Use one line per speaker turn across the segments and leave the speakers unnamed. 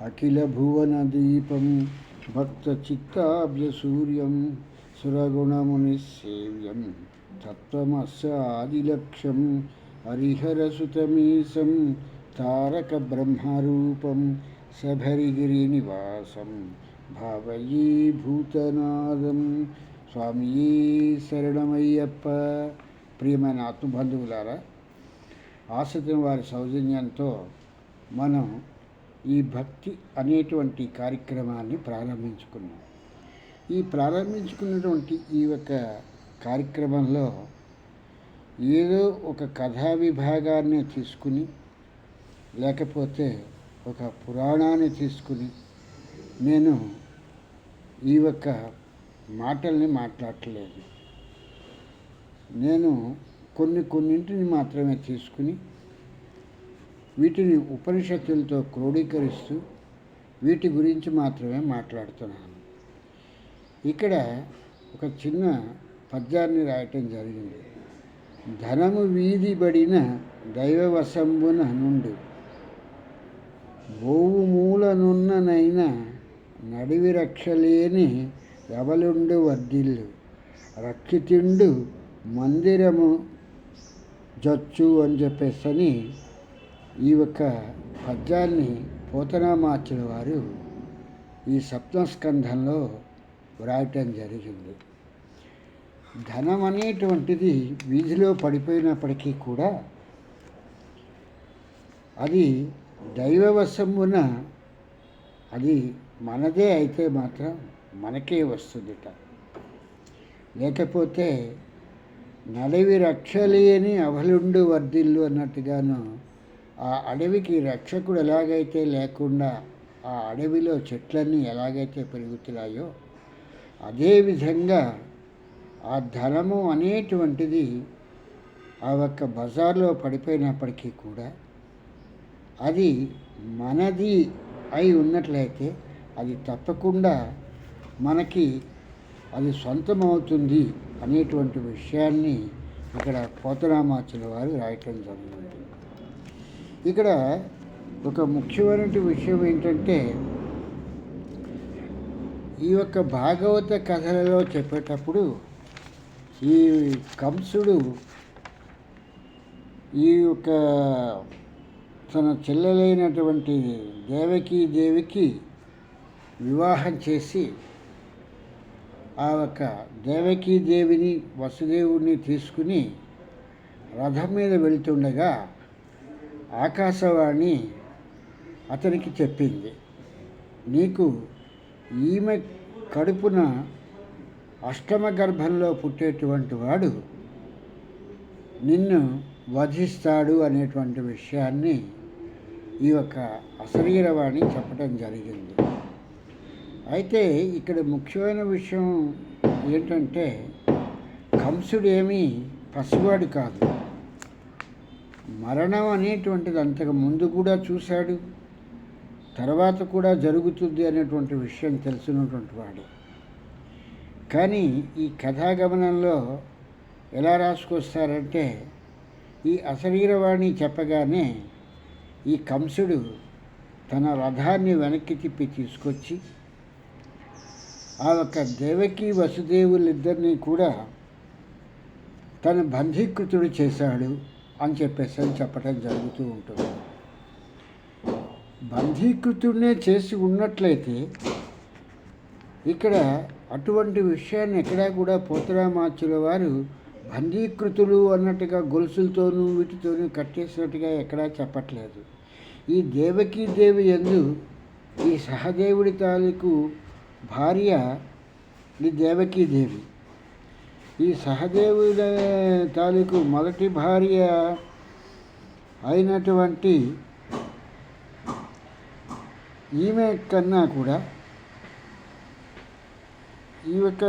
అఖిలభువనదీపం భక్తచిత్తాబ్జసూర్యం సురగుణమునిసేవ్యం తత్వమస్య ఆదిలక్ష్యం హరిహరసుతమీశం తారక బ్రహ్మరూపం శబరిగిరినివాసం భావయీ భూతనాదం స్వామి శరణమయ్యప్ప ప్రియమైన ఆత్మబంధువులారా ఆశ్రితం వారి సౌజన్యంతో మనం ఈ భక్తి అనేటువంటి కార్యక్రమాన్ని ప్రారంభించుకున్నాం. ఈ ప్రారంభించుకున్నటువంటి ఈ యొక్క కార్యక్రమంలో ఏదో ఒక కథా విభాగాన్ని తీసుకుని లేకపోతే ఒక పురాణాన్ని తీసుకుని నేను ఈ యొక్క మాటల్ని మాట్లాడట్లేదు నేను కొన్ని కొన్నింటిని మాత్రమే తీసుకుని వీటిని ఉపనిషత్తులతో క్రోడీకరిస్తూ వీటి గురించి మాత్రమే మాట్లాడుతున్నాను. ఇక్కడ ఒక చిన్న పద్యాన్ని రాయటం జరిగింది. ధనము వీధిబడిన దైవవశంబున నుండి బోవు మూలనున్ననైన నడివి రక్షలేని ఎవలుండు వర్ధిల్లు. రక్షితిండు మందిరము జచ్చు అని చెప్పేసని ఈ యొక్క పద్యాన్ని పోతనామాచుల వారు ఈ సప్తస్కంధంలో వ్రాయటం జరిగింది. ధనం అనేటువంటిది వీధిలో పడిపోయినప్పటికీ కూడా అది దైవవశమున అది మనదే అయితే మాత్రం మనకే వస్తుందిట. లేకపోతే నడవి రక్షలేని అవలుండు వర్ధిల్లు అన్నట్టుగాను ఆ అడవికి రక్షకుడు ఎలాగైతే లేకుండా ఆ అడవిలో చెట్లన్నీ ఎలాగైతే పెరుగుతున్నాయో అదేవిధంగా ఆ ధనము అనేటువంటిది ఆ ఒక్క బజార్లో పడిపోయినప్పటికీ కూడా అది మనది అయి ఉన్నట్లయితే అది తప్పకుండా మనకి అది సొంతమవుతుంది అనేటువంటి విషయాన్ని ఇక్కడ పోతరామాచుల వారు రాయటం జరిగింది ఇక్కడ ఒక ముఖ్యమైన విషయం ఏంటంటే ఈ యొక్క భాగవత కథలలో చెప్పేటప్పుడు ఈ కంసుడు ఈ యొక్క తన చెల్లెలైనటువంటి దేవకీ దేవికి వివాహం చేసి ఆ యొక్క దేవకీ దేవిని వసుదేవుడిని తీసుకుని రథం మీద వెళ్తుండగా ఆకాశవాణి అతనికి చెప్పింది. నీకు ఈమె కడుపున అష్టమ గర్భంలో పుట్టేటువంటి వాడు నిన్ను వధిస్తాడు అనేటువంటి విషయాన్ని ఈ యొక్క అశరీరవాణి చెప్పడం జరిగింది. అయితే ఇక్కడ ముఖ్యమైన విషయం ఏంటంటే కంసుడు ఏమీ పసివాడు కాదు. మరణం అనేటువంటిది అంతకు ముందు కూడా చూశాడు తర్వాత కూడా జరుగుతుంది అనేటువంటి విషయం తెలిసినటువంటి వాడు. కానీ ఈ కథాగమనంలో ఎలా రాసుకొస్తారంటే ఈ అశరీరవాణి చెప్పగానే ఈ కంసుడు తన రథాన్ని వెనక్కి తిప్పి తీసుకొచ్చి ఆ యొక్క దేవకి వసుదేవులిద్దరినీ కూడా తన బంధీకృతుడు చేశాడు. అని చెప్పేసి అని చెప్పడం జరుగుతూ ఉంటుంది. బంధీకృతుడినే చేసి ఉన్నట్లయితే ఇక్కడ అటువంటి విషయాన్ని ఎక్కడా కూడా పోతరామాచుల వారు బంధీకృతులు అన్నట్టుగా గొలుసులతోనూ వీటితోనూ కట్టేసినట్టుగా ఎక్కడా చెప్పట్లేదు. ఈ దేవకీ దేవి ఎందు ఈ సహదేవుడి తాలూకు భార్య ఈ దేవకీ దేవి. ఈ సహదేవుల తాలూకు మొదటి భార్య అయినటువంటి ఈమె కన్నా కూడా ఈ యొక్క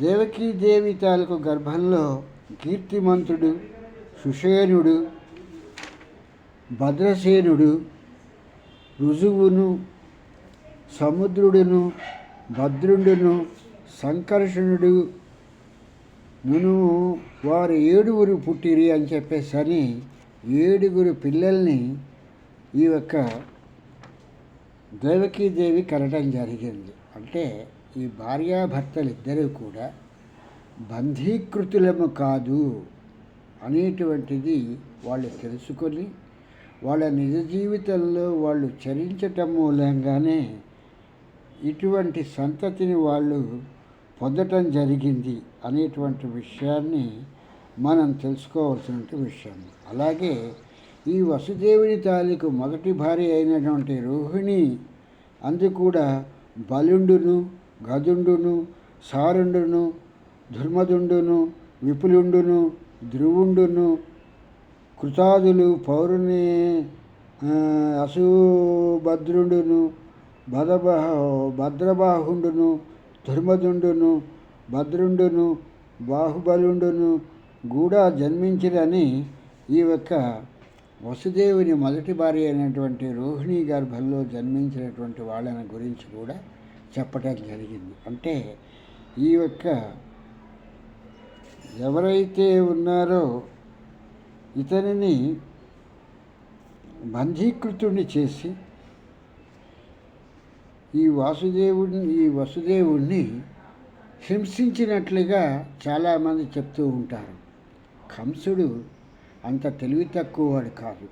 దేవకీదేవి తాలూకు గర్భంలో కీర్తిమంతుడు సుషేనుడు భద్రసేనుడు రుజువును సముద్రుడును భద్రుడును సంకర్షణుడు నును వారు ఏడుగురు పుట్టిరి అని చెప్పేసి అని ఏడుగురు పిల్లల్ని ఈ యొక్క దేవకీదేవి కనడం జరిగింది. అంటే ఈ భార్యాభర్తలు ఇద్దరూ కూడా బంధీకృతులము కాదు అనేటువంటిది వాళ్ళు తెలుసుకొని వాళ్ళ నిజ జీవితంలో వాళ్ళు చరించటం మూలంగానే ఇటువంటి సంతతిని వాళ్ళు పొందటం జరిగింది అనేటువంటి విషయాన్ని మనం తెలుసుకోవాల్సిన విషయం. అలాగే ఈ వసుదేవుని తాలూకు మొదటి భార్య అయినటువంటి రోహిణి అందు కూడా బలుండును గదుండును సారుండును ధుర్మదుండును విపులుండును ధ్రువుండును కృతాదులు పౌరుని అశుభద్రుండును అసుభద్రుండును భద్రబాహుండును ధర్మదుండును భద్రుండును బాహుబలుండును కూడా జన్మించిరని ఈ యొక్క వసుదేవుని మొదటి భార్య అయినటువంటి రోహిణి గర్భంలో జన్మించినటువంటి వాళ్ళని గురించి కూడా చెప్పటం జరిగింది. అంటే ఈ యొక్క ఎవరైతే ఉన్నారో ఇతనిని బంధీకృతుడిని చేసి ఈ వాసుదేవుడిని ఈ వసుదేవుణ్ణి హింసించినట్లుగా చాలామంది చెప్తూ ఉంటారు. కంసుడు అంత తెలివి తక్కువవాడు కాదు.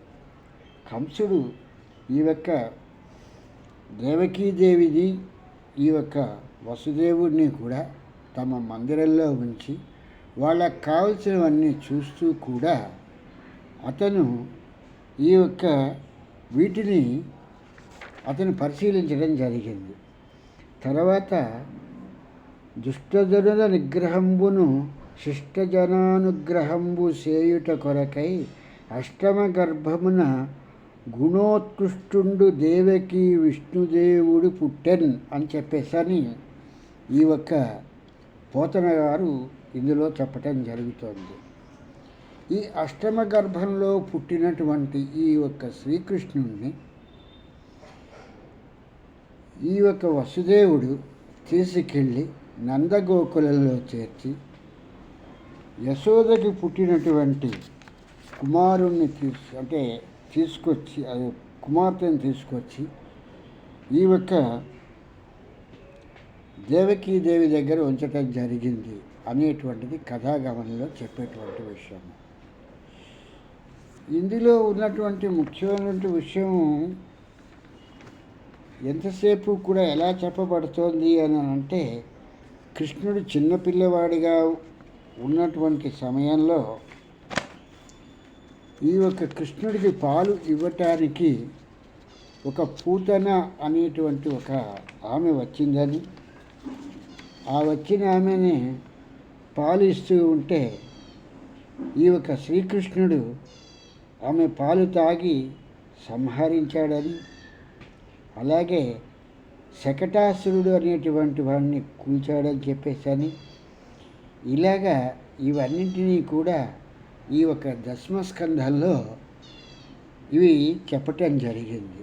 కంసుడు ఈ యొక్క దేవకీదేవిని ఈ యొక్క వసుదేవుడిని కూడా తమ మందిరంలో ఉంచి వాళ్ళకు కావలసినవన్నీ చూస్తూ కూడా అతను ఈ యొక్క వీటిని అతను పరిశీలించడం జరిగింది. తర్వాత దుష్టజనుల నిగ్రహంబును శిష్టజనానుగ్రహంబు చేయుట కొరకై అష్టమ గర్భమున గుణోత్కృష్టుండు దేవకి విష్ణుదేవుడు పుట్టెన్ అని చెప్పేసని ఈ ఒక్క పోతన గారు ఇందులో చెప్పటం జరుగుతోంది. ఈ అష్టమ గర్భంలో పుట్టినటువంటి ఈ యొక్క శ్రీకృష్ణుణ్ణి ఈ యొక్క వసుదేవుడు తీసుకెళ్ళి నందగోకులంలో చేర్చి యశోదకి పుట్టినటువంటి కుమారుణ్ణి తీసు అంటే తీసుకొచ్చి అది కుమార్తెను తీసుకొచ్చి ఈ యొక్క దేవకీదేవి దగ్గర ఉంచటం జరిగింది అనేటువంటిది కథాగమనంలో చెప్పేటువంటి విషయం ఇందులో ఉన్నటువంటి ముఖ్యమైనటువంటి విషయం ఎంతసేపు కూడా ఎలా చెప్పబడుతోంది అని అంటే కృష్ణుడు చిన్నపిల్లవాడిగా ఉన్నటువంటి సమయంలో ఈ యొక్క కృష్ణుడికి పాలు ఇవ్వటానికి ఒక పూతన అనేటువంటి ఒక ఆమె వచ్చిందని. ఆ వచ్చిన ఆమెని పాలు ఇస్తూ ఉంటే ఈ యొక్క శ్రీకృష్ణుడు ఆమె పాలు తాగి సంహరించాడని. అలాగే శకటాసురుడు అనేటువంటి వాడిని కూల్చాడని చెప్పేసని ఇలాగా ఇవన్నింటినీ కూడా ఈ ఒక దశమస్కంధంలో ఇవి చెప్పటం జరిగింది.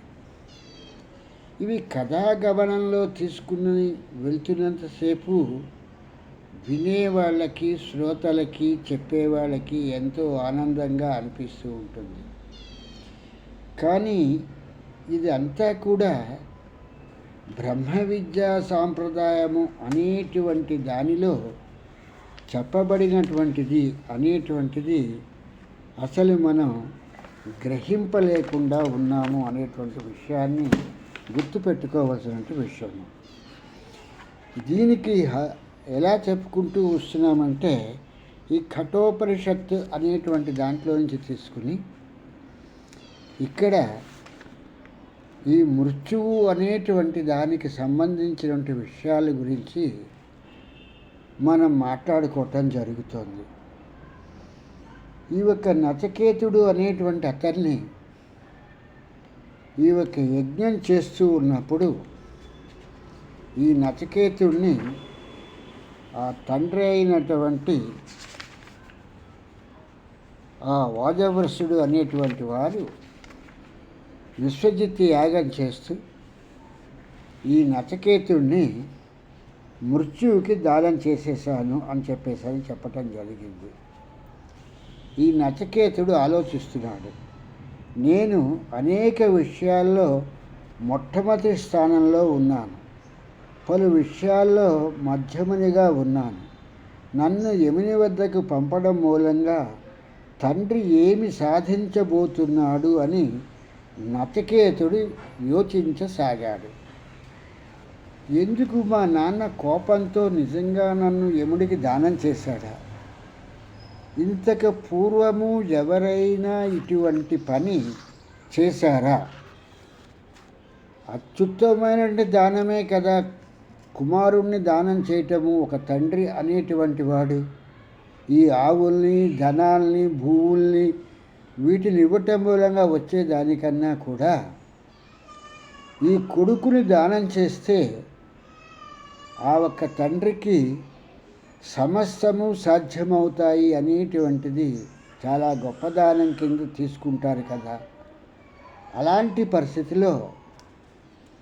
ఇవి కథాగమనంలో తీసుకుని వెళ్తున్నంతసేపు వినేవాళ్ళకి శ్రోతలకి చెప్పేవాళ్ళకి ఎంతో ఆనందంగా అనిపిస్తూ ఉంటుంది. కానీ ఇది అంతా కూడా బ్రహ్మ విద్యా సాంప్రదాయము అనేటువంటి దానిలో చెప్పబడినటువంటిది అనేటువంటిది అసలు మనం గ్రహింపలేకుండా ఉన్నాము అనేటువంటి విషయాన్ని గుర్తుపెట్టుకోవాల్సిన విషయం దీనికి హ- ఎలా చెప్పుకుంటూ వస్తున్నామంటే ఈ కఠోపనిషత్తు అనేటువంటి దాంట్లో నుంచి తీసుకుని ఇక్కడ ఈ మృత్యువు అనేటువంటి దానికి సంబంధించినటువంటి విషయాల గురించి మనం మాట్లాడుకోవటం జరుగుతుంది. ఈ యొక్క నచకేతుడు అనేటువంటి అతన్ని ఈ యొక్క యజ్ఞం చేస్తూ ఉన్నప్పుడు ఈ నచకేతుడిని ఆ తండ్రి అయినటువంటి ఆ వాజవృషుడు అనేటువంటి వారు విశ్వజిత్ యాగం చేస్తూ ఈ నచకేతుడిని మృత్యువుకి దానం చేసేసాను అని చెప్పేసి చెప్పటం జరిగింది. ఈ నచకేతుడు ఆలోచిస్తున్నాడు. నేను అనేక విషయాల్లో మొట్టమొదటి స్థానంలో ఉన్నాను. పలు విషయాల్లో మధ్యమునిగా ఉన్నాను. నన్ను యముని వద్దకు పంపడం మూలంగా తండ్రి ఏమి సాధించబోతున్నాడు అని నచికేతుడు యోచించసాగాడు. ఎందుకు మా నాన్న కోపంతో నిజంగా నన్ను యముడికి దానం చేశాడా? ఇంతకు పూర్వము ఎవరైనా ఇటువంటి పని చేశారా? అత్యుత్తమైనటువంటి దానమే కదా. కుమారుణ్ణి దానం చేయటము ఒక తండ్రి అనేటువంటి వాడు. ఈ ఆవుల్ని ధనాల్ని భూముల్ని వీటిని ఇవ్వటం మూలంగా వచ్చేదానికన్నా కూడా ఈ కొడుకుని దానం చేస్తే ఆ ఒక్క తండ్రికి సమస్తము సాధ్యమవుతాయి అనేటువంటిది చాలా గొప్ప దానం కింద తీసుకుంటారు కదా. అలాంటి పరిస్థితిలో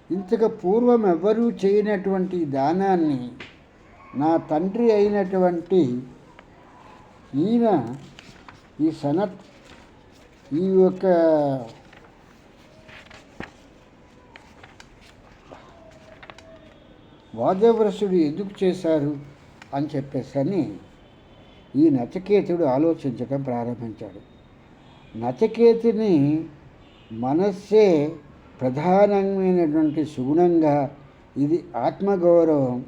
ఇంతకు పూర్వం ఎవ్వరూ చేయనటువంటి దానాన్ని నా తండ్రి అయినటువంటి ఈయన ఈ సనత్ ఈ యొక్క వాదవ్రసుడు ఎందుకు చేశారు అని చెప్పేసని ఈ నచకేతుడు ఆలోచించడం ప్రారంభించాడు. నచకేతుని మనస్సే ప్రధానమైనటువంటి సుగుణంగా ఇది ఆత్మగౌరవం.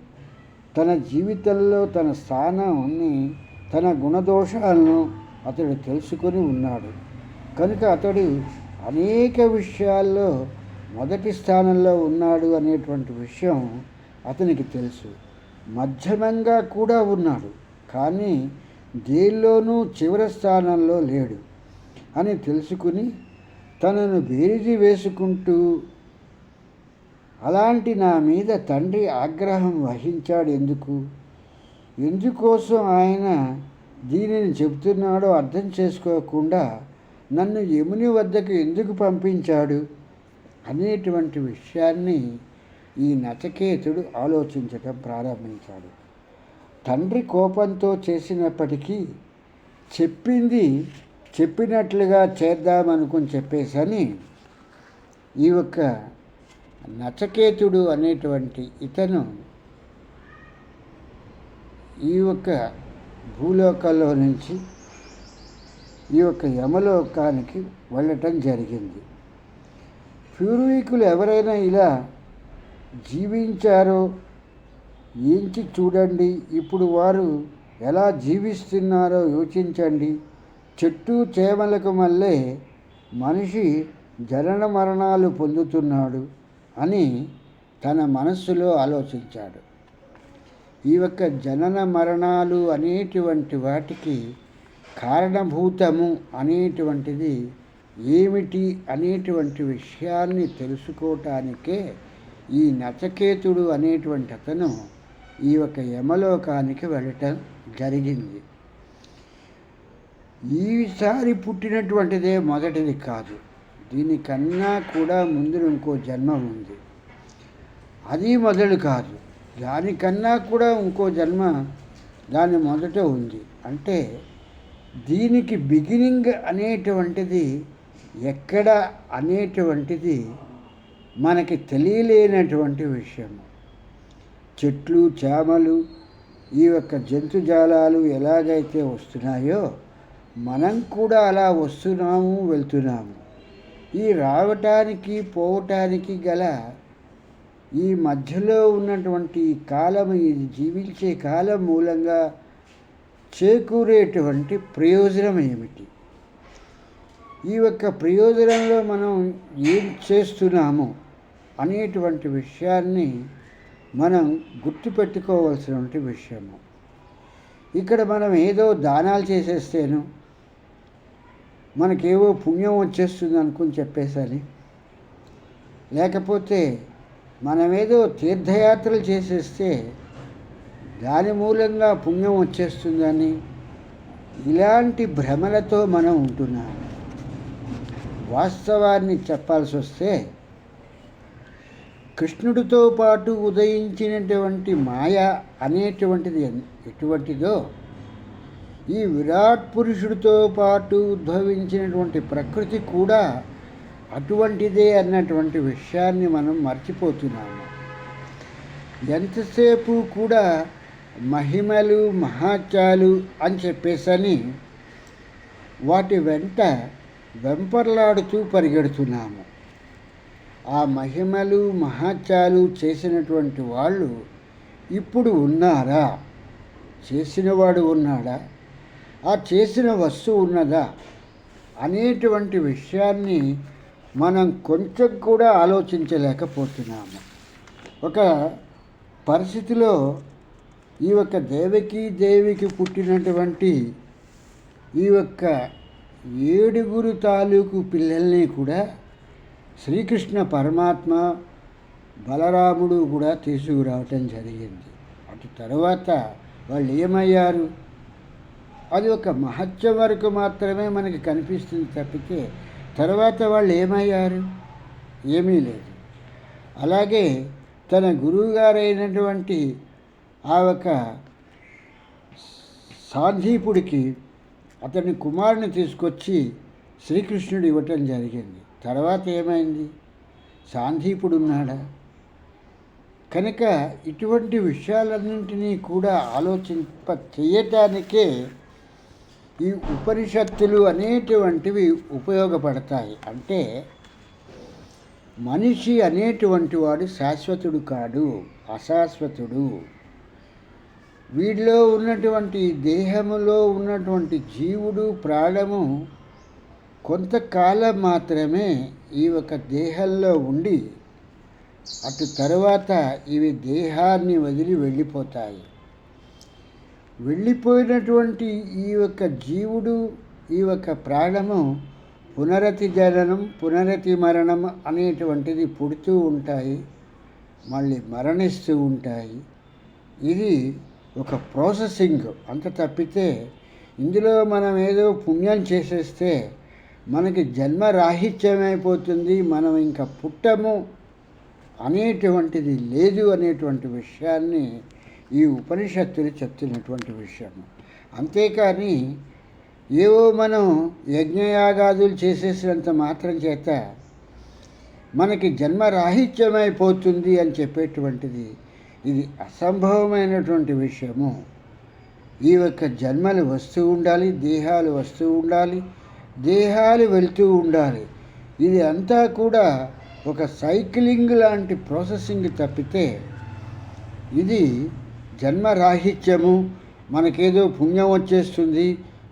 తన జీవితంలో తన స్థానాన్ని తన గుణదోషాలను అతడు తెలుసుకొని ఉన్నాడు. కనుక అతడు అనేక విషయాల్లో మొదటి స్థానంలో ఉన్నాడు అనేటువంటి విషయం అతనికి తెలుసు. మధ్యమంగా కూడా ఉన్నాడు కానీ దేనిలోనూ చివరి స్థానంలో లేడు అని తెలుసుకుని తనను బేరిజి వేసుకుంటూ అలాంటి నా మీద తండ్రి ఆగ్రహం వహించాడు. ఎందుకు? ఎందుకోసం ఆయన దీనిని చెబుతున్నాడో అర్థం చేసుకోకుండా నన్ను యముని వద్దకు ఎందుకు పంపించాడు? అనేటువంటి విషయాన్ని ఈ నచకేతుడు ఆలోచించటం ప్రారంభించాడు. తండ్రి కోపంతో చేసినప్పటికీ చెప్పింది చెప్పినట్లుగా చేద్దామనుకుని చెప్పేసని ఈ యొక్క నచకేతుడు అనేటువంటి ఇతను ఈ యొక్క భూలోకంలో నుంచి ఈ యొక్క యమలోకానికి వెళ్ళటం జరిగింది. పూర్వీకులు ఎవరైనా ఇలా జీవించారో ఏంటి చూడండి. ఇప్పుడు వారు ఎలా జీవిస్తున్నారో యోచించండి. చెట్టు చేమలకు మళ్ళీ మనిషి జనన మరణాలు పొందుతున్నాడు అని తన మనస్సులో ఆలోచించాడు. ఈ యొక్క జనన మరణాలు అనేటువంటి వాటికి కారణభూతము అనేటువంటిది ఏమిటి అనేటువంటి విషయాన్ని తెలుసుకోవటానికే ఈ నచకేతుడు అనేటువంటి అతను ఈ యొక్క యమలోకానికి వెళ్ళటం జరిగింది. ఈసారి పుట్టినటువంటిదే మొదటిది కాదు. దీనికన్నా కూడా ముందు ఇంకో జన్మ ఉంది. అది మొదలు కాదు. దానికన్నా కూడా ఇంకో జన్మ దాని మొదట ఉంది. అంటే దీనికి బిగినింగ్ అనేటువంటిది ఎక్కడ అనేటువంటిది మనకి తెలియలేనటువంటి విషయము చెట్లు చేమలు ఈ యొక్క జంతుజాలాలు ఎలాగైతే వస్తున్నాయో మనం కూడా అలా వస్తున్నాము వెళ్తున్నాము. ఈ రావటానికి పోవటానికి గల ఈ మధ్యలో ఉన్నటువంటి కాలం ఇది జీవించే కాలం మూలంగా చేకూరేటువంటి ప్రయోజనం ఏమిటి? ఈ యొక్క ప్రయోజనంలో మనం ఏం చేస్తున్నాము అనేటువంటి విషయాన్ని మనం గుర్తుపెట్టుకోవాల్సినటువంటి విషయము. ఇక్కడ మనం ఏదో దానాలు చేసేస్తేను మనకేవో పుణ్యం వచ్చేస్తుంది అనుకుని చెప్పేసరి లేకపోతే మనమేదో తీర్థయాత్రలు చేసేస్తే దాని మూలంగా పుణ్యం వచ్చేస్తుందని ఇలాంటి భ్రమలతో మనం ఉంటున్నాం. వాస్తవాన్ని చెప్పాల్సి వస్తే కృష్ణుడితో పాటు ఉదయించినటువంటి మాయ అనేటువంటిది ఎటువంటిదో ఈ విరాట్ పురుషుడితో పాటు ఉద్భవించినటువంటి ప్రకృతి కూడా అటువంటిదే అన్నటువంటి విషయాన్ని మనం మర్చిపోతున్నాము. ఎంతసేపు కూడా మహిమలు మహాత్యాలు అని చెప్పేసని వాటి వెంట వెంపర్లాడుతూ పరిగెడుతున్నాము. ఆ మహిమలు మహాత్యాలు చేసినటువంటి వాళ్ళు ఇప్పుడు ఉన్నారా? చేసినవాడు ఉన్నాడా? ఆ చేసిన వస్తువు ఉన్నదా? అనేటువంటి విషయాన్ని మనం కొంచెం కూడా ఆలోచించలేకపోతున్నాము. ఒక పరిస్థితిలో ఈ యొక్క దేవకి దేవికి పుట్టినటువంటి ఈ యొక్క ఏడుగురు తాలూకు పిల్లల్ని కూడా శ్రీకృష్ణ పరమాత్మ బలరాముడు కూడా తీసుకురావటం జరిగింది. అటు తర్వాత వాళ్ళు ఏమయ్యారు? అది ఒక మహత్యం వరకు మాత్రమే మనకి కనిపిస్తుంది తప్పితే తర్వాత వాళ్ళు ఏమయ్యారు? ఏమీ లేదు. అలాగే తన గురువుగారైనటువంటి ఆ యొక్క సాంధీపుడికి అతని కుమారుని తీసుకొచ్చి శ్రీకృష్ణుడు ఇవ్వటం జరిగింది. తర్వాత ఏమైంది? సాంధీపుడు ఉన్నాడా? కనుక ఇటువంటి విషయాలన్నింటినీ కూడా ఆలోచింప చేయటానికే ఈ ఉపనిషత్తులు అనేటువంటివి ఉపయోగపడతాయి. అంటే మనిషి అనేటువంటి వాడు శాశ్వతుడు కాడు అశాశ్వతుడు. వీడిలో ఉన్నటువంటి దేహములో ఉన్నటువంటి జీవుడు ప్రాణము కొంతకాలం మాత్రమే ఈ ఒక దేహంలో ఉండి అటు తర్వాత ఇవి దేహాన్ని వదిలి వెళ్ళిపోతాయి. వెళ్ళిపోయినటువంటి ఈ యొక్క జీవుడు ఈ యొక్క ప్రాణము పునరతి జననం పునరతి మరణం అనేటువంటిది పుడుతూ ఉంటాయి మళ్ళీ మరణిస్తూ ఉంటాయి. ఇది ఒక ప్రాసెసింగ్ అంత తప్పితే ఇందులో మనం ఏదో పుణ్యం చేసేస్తే మనకి జన్మ రాహిత్యమైపోతుంది మనం ఇంకా పుట్టము అనేటువంటిది లేదు అనేటువంటి విషయాన్ని ఈ ఉపనిషత్తులు చెప్తున్నటువంటి విషయం అంతేకాని ఏవో మనం యజ్ఞయాగాదులు చేసేసినంత మాత్రం చేత మనకి జన్మ రాహిత్యమైపోతుంది అని చెప్పేటువంటిది ఇది అసంభవమైనటువంటి విషయము. ఈ యొక్క జన్మలు వస్తూ ఉండాలి దేహాలు వస్తూ ఉండాలి దేహాలు వెళ్తూ ఉండాలి. ఇది అంతా కూడా ఒక సైక్లింగ్ లాంటి ప్రాసెసింగ్ తప్పితే ఇది జన్మరాహిత్యము. మనకేదో పుణ్యం వచ్చేస్తుంది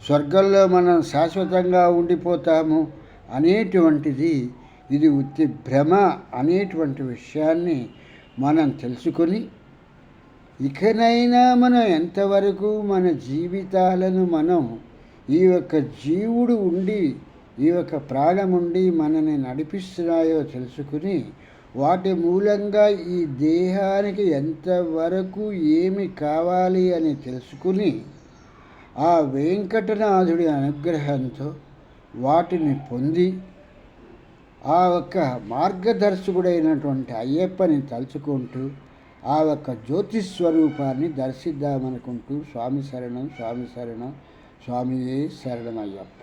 స్వర్గంలో మనం శాశ్వతంగా ఉండిపోతాము అనేటువంటిది ఇది ఉత్తి భ్రమ అనేటువంటి విషయాన్ని మనం తెలుసుకొని ఇకనైనా మనం ఎంతవరకు మన జీవితాలను మనం ఈ యొక్క జీవుడు ఉండి ఈ యొక్క ప్రాణం ఉండి మనని నడిపిస్తున్నాయో తెలుసుకుని వాటి మూలంగా ఈ దేహానికి ఎంతవరకు ఏమి కావాలి అని తెలుసుకుని ఆ వెంకటనాథుడి అనుగ్రహంతో వాటిని పొంది ఆ యొక్క మార్గదర్శకుడైనటువంటి అయ్యప్పని తలుచుకుంటూ ఆ యొక్క జ్యోతిస్వరూపాన్ని దర్శిద్దామనుకుంటూ స్వామి శరణం స్వామి శరణం స్వామియే శరణమయ్యప్ప.